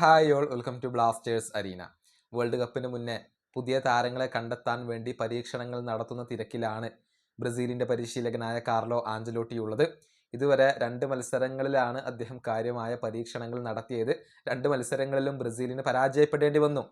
Hi all welcome to Blasters arena world കപ്പിന് മുന്നേ പുതിയ താരങ്ങളെ കണ്ടെത്താൻ വേണ്ടി പരീക്ഷണങ്ങൾ നടത്തുന്ന തിരക്കിലാണ് ബ്രസീലിന്റെ പരിശീലകനായ കാർലോ ആഞ്ചലോട്ടി ഉള്ളത്. ഇതുവരെ രണ്ട് മത്സരങ്ങളിലാണ് അദ്ദേഹം കാര്യമായ പരീക്ഷണങ്ങൾ നടത്തിയത്. രണ്ട് മത്സരങ്ങളിലും ബ്രസീലിന് പരാജയപ്പെടേണ്ടി വന്നു.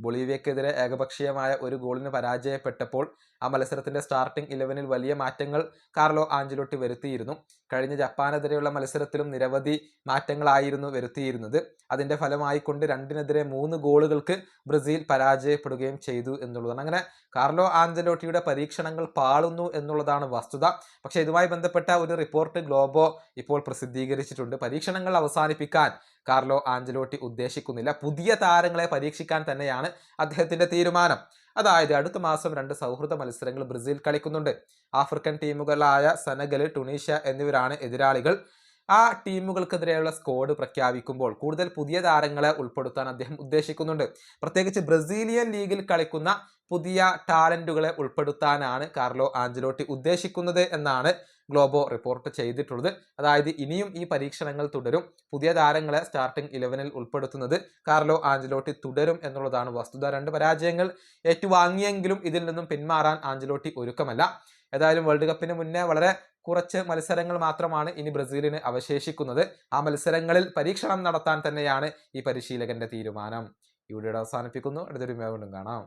ബൊളീവിയക്കെതിരെ ഏകപക്ഷീയമായ ഒരു ഗോളിന് പരാജയപ്പെട്ടപ്പോൾ ആ മത്സരത്തിന്റെ സ്റ്റാർട്ടിംഗ് ഇലവനിൽ വലിയ മാറ്റങ്ങൾ കാർലോ ആഞ്ചലോട്ടി വരുത്തിയിരുന്നു. കഴിഞ്ഞ ജപ്പാനെതിരെയുള്ള മത്സരത്തിലും നിരവധി മാറ്റങ്ങളായിരുന്നു വരുത്തിയിരുന്നത്. അതിന്റെ ഫലമായി കൊണ്ട് രണ്ടിനെതിരെ മൂന്ന് ഗോളുകൾക്ക് ബ്രസീൽ പരാജയപ്പെടുകയും ചെയ്തു എന്നുള്ളതാണ്. അങ്ങനെ കാർലോ ആഞ്ചലോട്ടിയുടെ പരീക്ഷണങ്ങൾ പാളുന്നു എന്നുള്ളതാണ് വസ്തുത. പക്ഷേ ഇതുമായി ബന്ധപ്പെട്ട ഒരു റിപ്പോർട്ട് ഗ്ലോബോ ഇപ്പോൾ പ്രസിദ്ധീകരിച്ചിട്ടുണ്ട്. പരീക്ഷണങ്ങൾ അവസാനിപ്പിക്കാൻ കാർലോ ആഞ്ചലോട്ടി ഉദ്ദേശിക്കുന്നില്ല. പുതിയ താരങ്ങളെ പരീക്ഷിക്കാൻ തന്നെയാണ് അദ്ദേഹത്തിന്റെ തീരുമാനം. അതായത് അടുത്ത മാസം രണ്ട് സൗഹൃദ മത്സരങ്ങൾ ബ്രസീൽ കളിക്കുന്നുണ്ട്. ആഫ്രിക്കൻ ടീമുകളായ സെനഗൽ ടുണീഷ്യ എന്നിവരാണ് എതിരാളികൾ. ആ ടീമുകൾക്കെതിരെയുള്ള സ്കോഡ് പ്രഖ്യാപിക്കുമ്പോൾ കൂടുതൽ പുതിയ താരങ്ങളെ ഉൾപ്പെടുത്താൻ അദ്ദേഹം ഉദ്ദേശിക്കുന്നുണ്ട്. പ്രത്യേകിച്ച് ബ്രസീലിയൻ ലീഗിൽ കളിക്കുന്ന പുതിയ ടാലന്റുകളെ ഉൾപ്പെടുത്താനാണ് കാർലോ ആഞ്ചലോട്ടി ഉദ്ദേശിക്കുന്നത് എന്നാണ് ഗ്ലോബോ റിപ്പോർട്ട് ചെയ്തിട്ടുള്ളത്. അതായത് ഇനിയും ഈ പരീക്ഷണങ്ങൾ തുടരും. പുതിയ താരങ്ങളെ സ്റ്റാർട്ടിംഗ് ഇലവനിൽ ഉൾപ്പെടുത്തുന്നത് കാർലോ ആഞ്ചലോട്ടി തുടരും എന്നുള്ളതാണ് വസ്തുത. രണ്ട് പരാജയങ്ങൾ ഏറ്റുവാങ്ങിയെങ്കിലും ഇതിൽ നിന്നും പിന്മാറാൻ ആഞ്ചലോട്ടി ഒരുക്കമല്ല. ഏതായാലും വേൾഡ് കപ്പിന് മുന്നേ വളരെ കുറച്ച് മത്സരങ്ങൾ മാത്രമാണ് ഇനി ബ്രസീലിന് അവശേഷിക്കുന്നത്. ആ മത്സരങ്ങളിൽ പരീക്ഷണം നടത്താൻ തന്നെയാണ് ഈ പരിശീലകന്റെ തീരുമാനം. ഇവിടെ അവസാനിപ്പിക്കുന്നു. അടുത്തൊരു വീണ്ടും കാണാം.